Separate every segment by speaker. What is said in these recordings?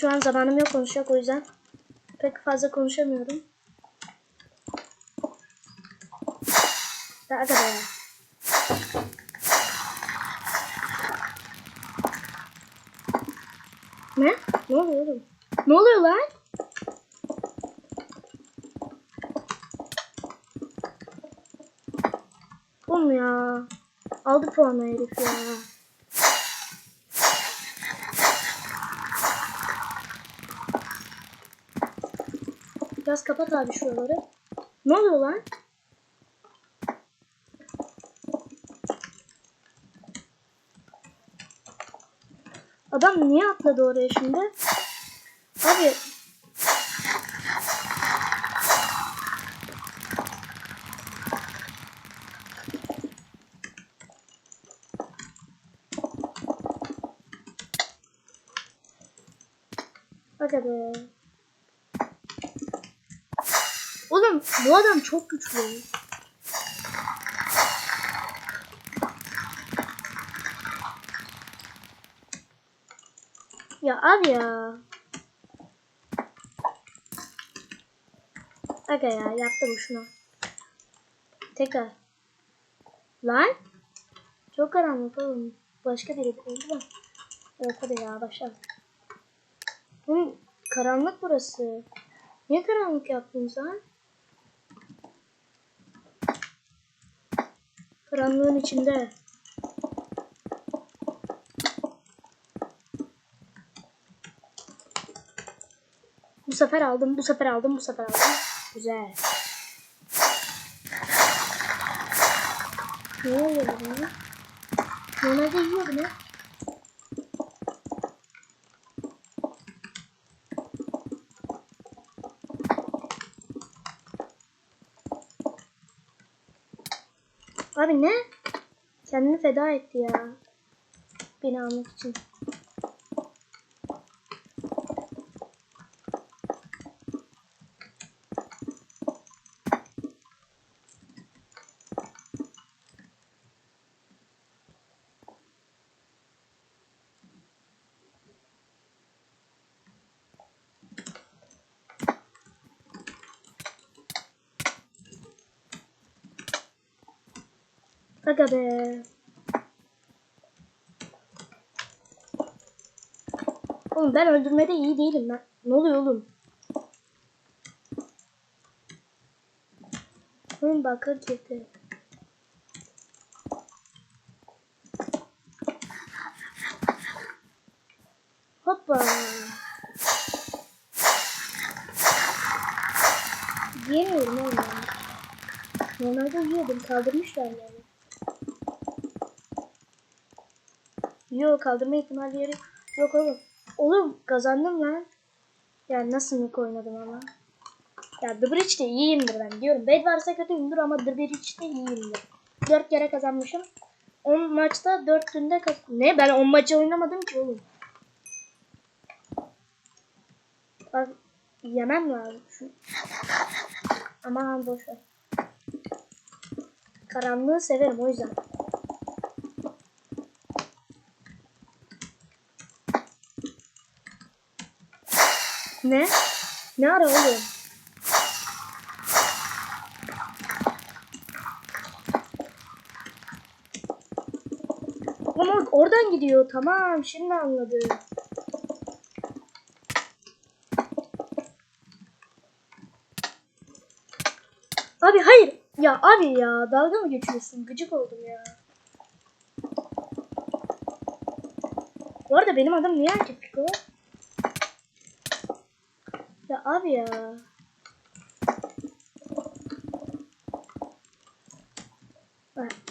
Speaker 1: Şu an zamanım yok konuşacak o yüzden pek fazla konuşamıyorum. Daha da. Ne? Ne oluyor? Ne oluyor lan? Oğlum ya. Aldı puanı herif ya. Biraz kapat abi şuraları. Ne oluyor lan? Adam niye atladı oraya şimdi? Abi Aga be. Oğlum bu adam çok güçlü. Ya abi ya. Aga ya yaptı bu şunu. Tekrar. Lan. Çok karanlık oğlum. Başka biri oldu da. Evet hadi ya başla. Oğlum karanlık burası. Niye karanlık yaptın sen? Karanlığın içinde. Bu sefer aldım, bu sefer aldım, bu sefer aldım. Güzel. Ne oluyor bu? Normalde yiyor bu Abi ne? Kendini feda etti ya. Beni almak için. Aga. Oğlum ben öldürmede iyi değilim ben. Ne oluyor oğlum? Oğlum bakır girdi. Hoppa. Yemiyorum oğlum. Normalde yiyordum. Kaldırmışlar yani. Yok kaldırma ihtimali yeri yok oğlum. Oğlum kazandım lan. Ya nasıl mı oynadım ama. Ya The Bridge'de iyiyimdir ben diyorum. Bed varsa kötüyümdür ama The Bridge'de iyiyimdir. 4 kere kazanmışım. 10 maçta 4 günde kaz... Ne? Ben 10 maçı oynamadım ki oğlum. Bak yemem lazım şu. Aman boş ver. Karanlığı severim o yüzden. Ne? Ne ara oğlum? Ama oradan gidiyor. Tamam şimdi anladım. Abi hayır. Ya abi ya dalga mı geçiyorsun? Gıcık oldum ya. Bu arada benim adım niye erkek? Ya abi ya.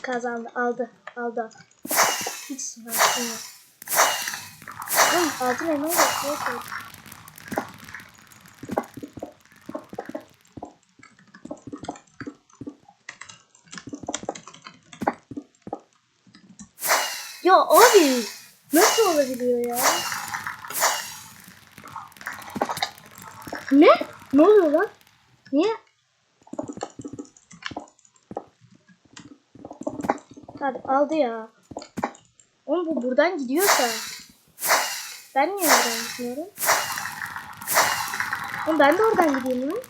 Speaker 1: Kazandı. Aldı. Aldı. Hiç sınarsın yok. Oğlum altın elma da. Ya abi nasıl olabiliyor ya? Ne? Ne oluyor lan? Niye? Hadi aldı ya. Oğlum bu buradan gidiyorsa ben niye buradan gitmiyorum? Oğlum ben de oradan gideyim lan.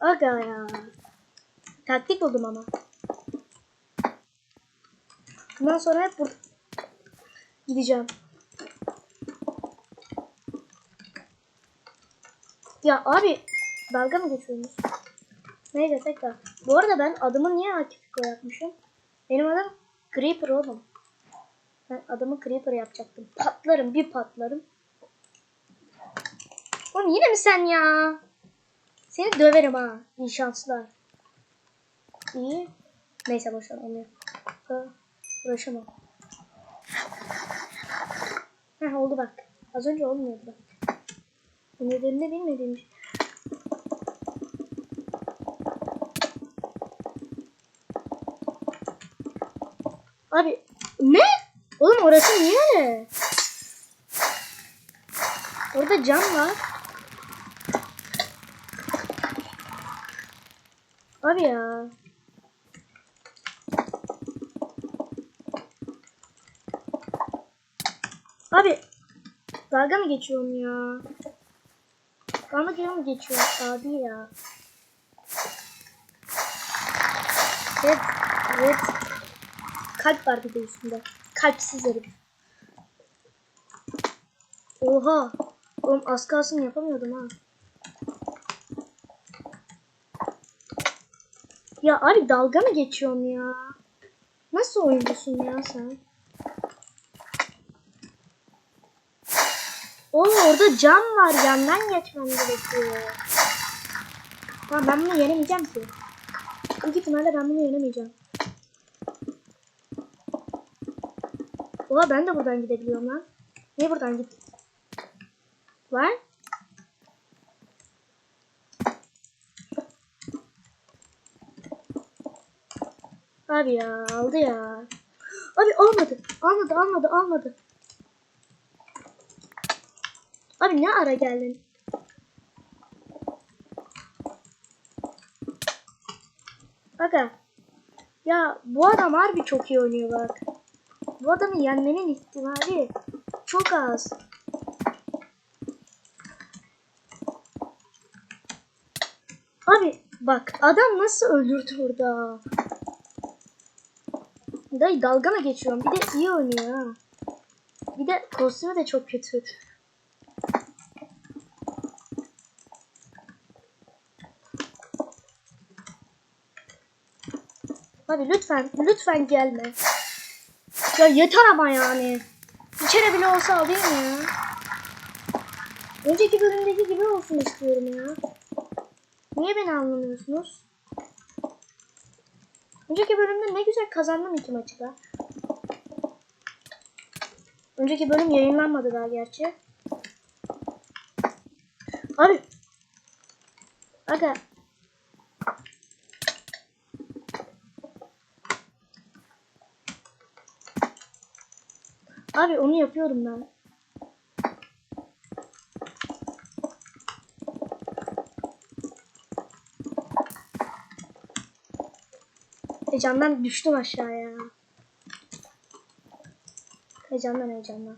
Speaker 1: Aga ya. Taktik buldum ama. Bundan sonra hep bur gideceğim. Ya abi dalga mı geçiyorsunuz? Neyse tekrar. Bu arada ben adımı niye Akifiko yapmışım? Benim adım Creeper oğlum. Ben adımı Creeper yapacaktım. Patlarım bir patlarım. Oğlum yine mi sen ya? Seni döverim ha. İyi. İyi. Neyse boşver onu. Uğraşamam. Heh oldu bak. Az önce olmuyordu bak. Nedenini bilmediğim şey. Abi ne? Oğlum orası niye öyle? Orada cam var. Abi ya. Abi dalga mı geçiyorum ya? Dalga mı geçiyorum abi ya? Red, red. Kalp var bir de üstünde. Kalpsiz herif. Oha. Oğlum az kalsın yapamıyordum ha. Ya abi dalga mı geçiyorsun ya? Nasıl oyuncusun ya sen? Oğlum orada cam var. Yandan geçmem gerekiyor. Tamam ben bunu yenemeyeceğim ki. Büyük ihtimalle ben bunu yenemeyeceğim. Oha ben de buradan gidebiliyorum lan. Niye buradan git? Var? Abi ya aldı ya. Abi almadı. Almadı almadı almadı. Abi ne ara geldin? Aga. Ya bu adam harbi çok iyi oynuyor bak. Bu adamı yenmenin ihtimali çok az. Abi bak adam nasıl öldürdü orada. Dayı dalga mı geçiyorum? Bir de iyi oynuyor ha. Bir de kostümü de çok kötü. Abi lütfen, lütfen gelme. Ya yeter ama yani. Bir bile olsa alayım ya. Önceki bölümdeki gibi olsun istiyorum ya. Niye beni anlamıyorsunuz? Önceki bölümde ne güzel kazandım iki maçı da. Önceki bölüm yayınlanmadı daha gerçi. Abi. Aga. Abi onu yapıyorum ben. Heyecandan düştüm aşağıya. Heyecandan heyecandan.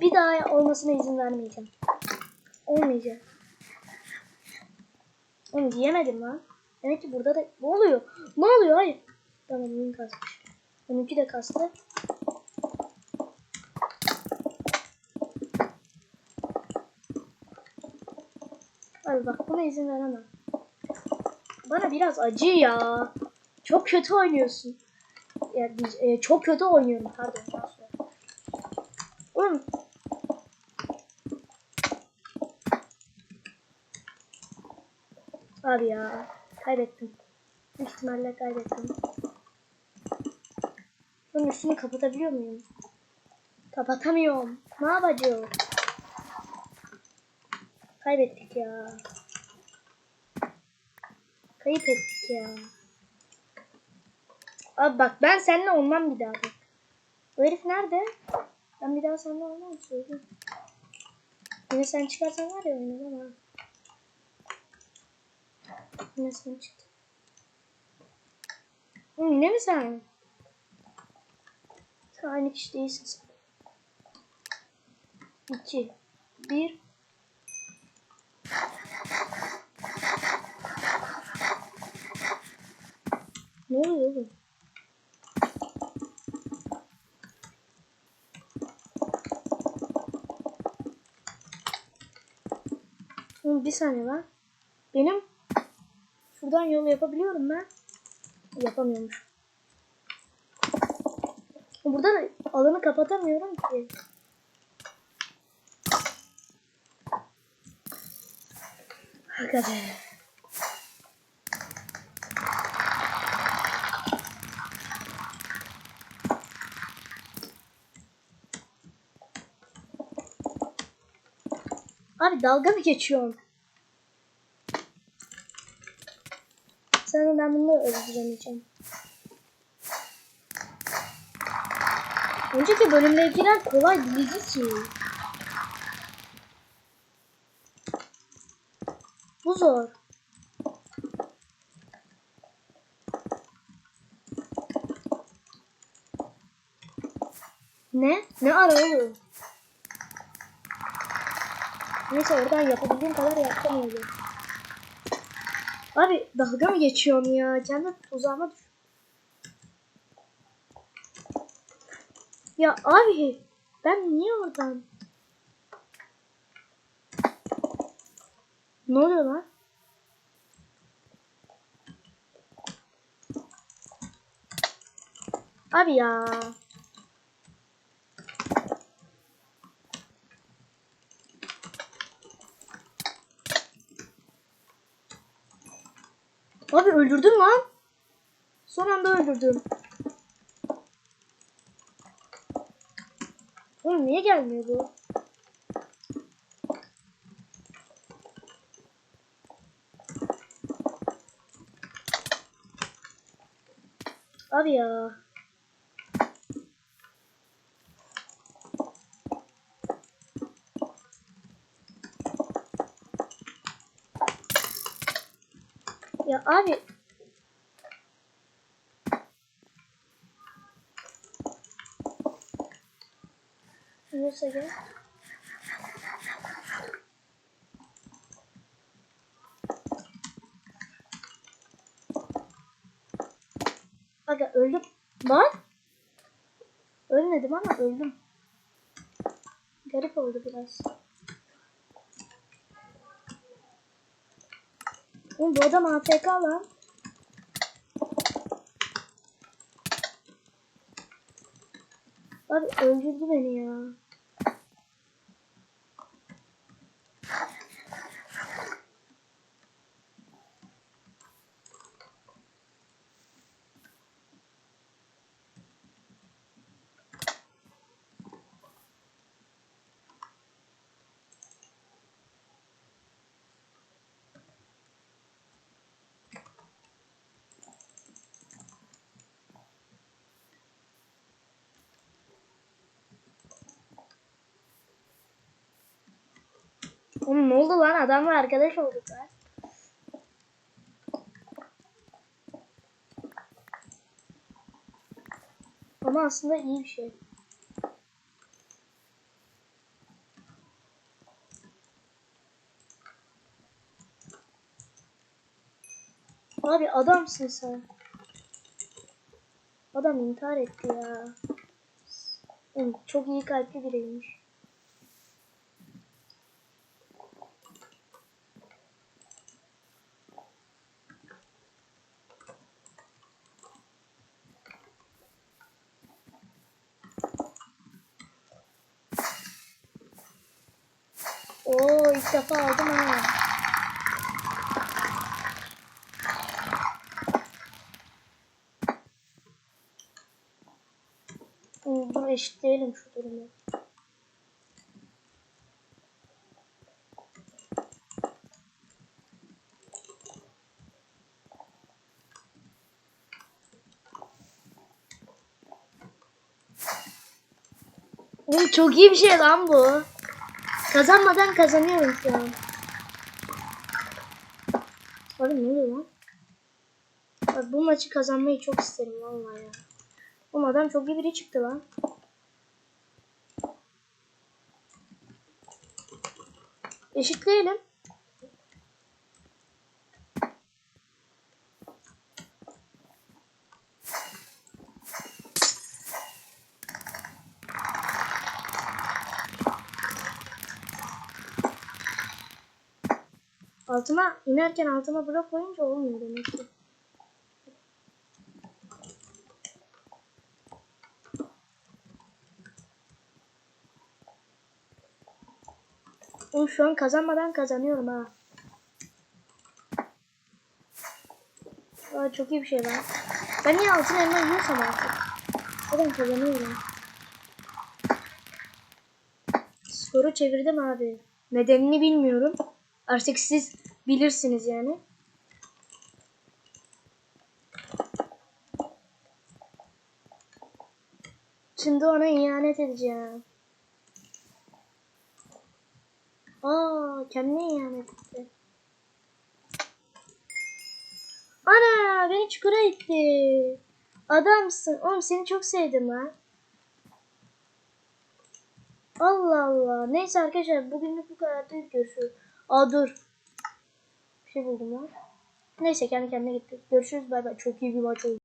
Speaker 1: Bir daha olmasına izin vermeyeceğim. Olmayacak. Onu diyemedim lan. Demek ki burada da ne oluyor? Ne oluyor? Hayır. Tamam oyun kasmış. Onunki de kastı. Abi bak buna izin veremem. Bana biraz acı ya. Çok kötü oynuyorsun. Yani, e, çok kötü oynuyorum pardon. Oğlum. Abi ya. Kaybettim. Büyük kaybettim. Bunun üstünü kapatabiliyor muyum? Kapatamıyorum. Ne yapacağım? Kaybettik ya. Kayıp ettik ya. Abi bak ben seninle olmam bir daha bak. O herif nerede? Ben bir daha seninle olmam söyleyeyim. Yine sen çıkarsan var ya oynamam ha. Yine sen çıktı. Hı, ne mi sen? Sen aynı kişi değilsin sen. 2 1 Ne oluyor oğlum? Hı, Bir saniye lan. Benim şuradan yol yapabiliyorum ben. Yapamıyormuş. Burada da alanı kapatamıyorum ki. Hakikaten. Abi dalga mı geçiyorsun? Sana ben bunu öldüremeyeceğim. Önceki bölümdekiler kolay değildi ki. Zor. Ne? Ne oğlum? Neyse oradan yapabildiğim kadar yapacağım öyle. Abi dalga mı geçiyorsun ya? Kendi tuzağıma düş. Ya abi ben niye oradan? Ne oluyor lan? Abi ya. Abi öldürdüm lan. Son anda öldürdüm. Oğlum niye gelmiyor bu? Abi ya. Ya abi. Neyse gel. Aga öldüm. Lan. Ölmedim ama öldüm. Garip oldu biraz. Oğlum bu adam AFK lan. Abi öldürdü beni ya. Oğlum ne oldu lan adamla arkadaş olduk lan. Ama aslında iyi bir şey. Abi adamsın sen. Adam intihar etti ya. Oğlum, çok iyi kalpli biriymiş. Oo ilk defa aldım ha. Hmm, Dur eşitleyelim şu durumu. Oğlum çok iyi bir şey lan bu. Kazanmadan kazanıyorum şu an. Oğlum ne oluyor lan? Bak bu maçı kazanmayı çok isterim vallahi ya. Oğlum adam çok iyi biri çıktı lan. Eşitleyelim. Altıma inerken altıma blok koyunca olmuyor demek ki. Oğlum şu an kazanmadan kazanıyorum ha. Aa, çok iyi bir şey lan. Ben niye altın elma yiyorsam artık. Zaten kazanıyorum. Skoru çevirdim abi. Nedenini bilmiyorum. Artık siz bilirsiniz yani. Şimdi ona ihanet edeceğim. Aa, kendine ihanet etti. Ana, beni çukura itti. Adamsın. Oğlum seni çok sevdim ha. Allah Allah. Neyse arkadaşlar bugünlük bu kadar. Görüşürüz. Aa dur. Bir şey buldum lan. Neyse kendi kendine gitti. Görüşürüz bay bay. Çok iyi bir maç oldu.